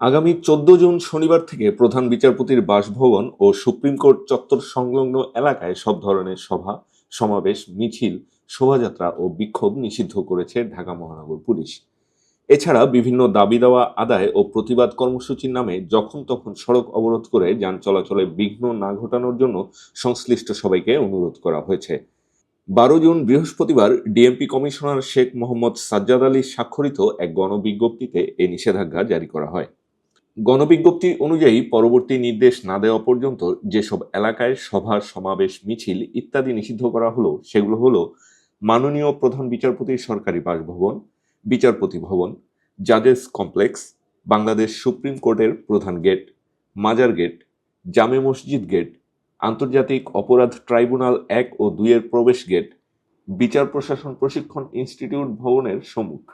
আগামী চোদ্দ জুন শনিবার থেকে প্রধান বিচারপতির বাসভবন ও সুপ্রিম কোর্ট চত্বর সংলগ্ন এলাকায় সব ধরনের সভা, সমাবেশ, মিছিল, শোভাযাত্রা ও বিক্ষোভ নিষিদ্ধ করেছে ঢাকা মহানগর পুলিশ। এছাড়া বিভিন্ন দাবি দেওয়া, আদায় ও প্রতিবাদ কর্মসূচির নামে যখন তখন সড়ক অবরোধ করে যান চলাচলে বিঘ্ন না ঘটানোর জন্য সংশ্লিষ্ট সবাইকে অনুরোধ করা হয়েছে। বারো জুন বৃহস্পতিবার ডিএমপি কমিশনার শেখ মোহাম্মদ সাজ্জাদ আলী স্বাক্ষরিত এক গণবিজ্ঞপ্তিতে এ নিষেধাজ্ঞা জারি করা হয়। গণবিজ্ঞপ্তি অনুযায়ী পরবর্তী নির্দেশ না দেওয়া পর্যন্ত যেসব এলাকায় সভা সমাবেশ, মিছিল ইত্যাদি নিষিদ্ধ করা হলো, সেগুলো হলো মাননীয় প্রধান বিচারপতির সরকারি বাসভবন, বিচারপতি ভবন, জাজেস কমপ্লেক্স, বাংলাদেশ সুপ্রিম কোর্টের প্রধান গেট, মাজার গেট, জামে মসজিদ গেট, আন্তর্জাতিক অপরাধ ট্রাইব্যুনাল এক ও দুইয়ের প্রবেশ গেট, বিচার প্রশাসন প্রশিক্ষণ ইনস্টিটিউট ভবনের সম্মুখ।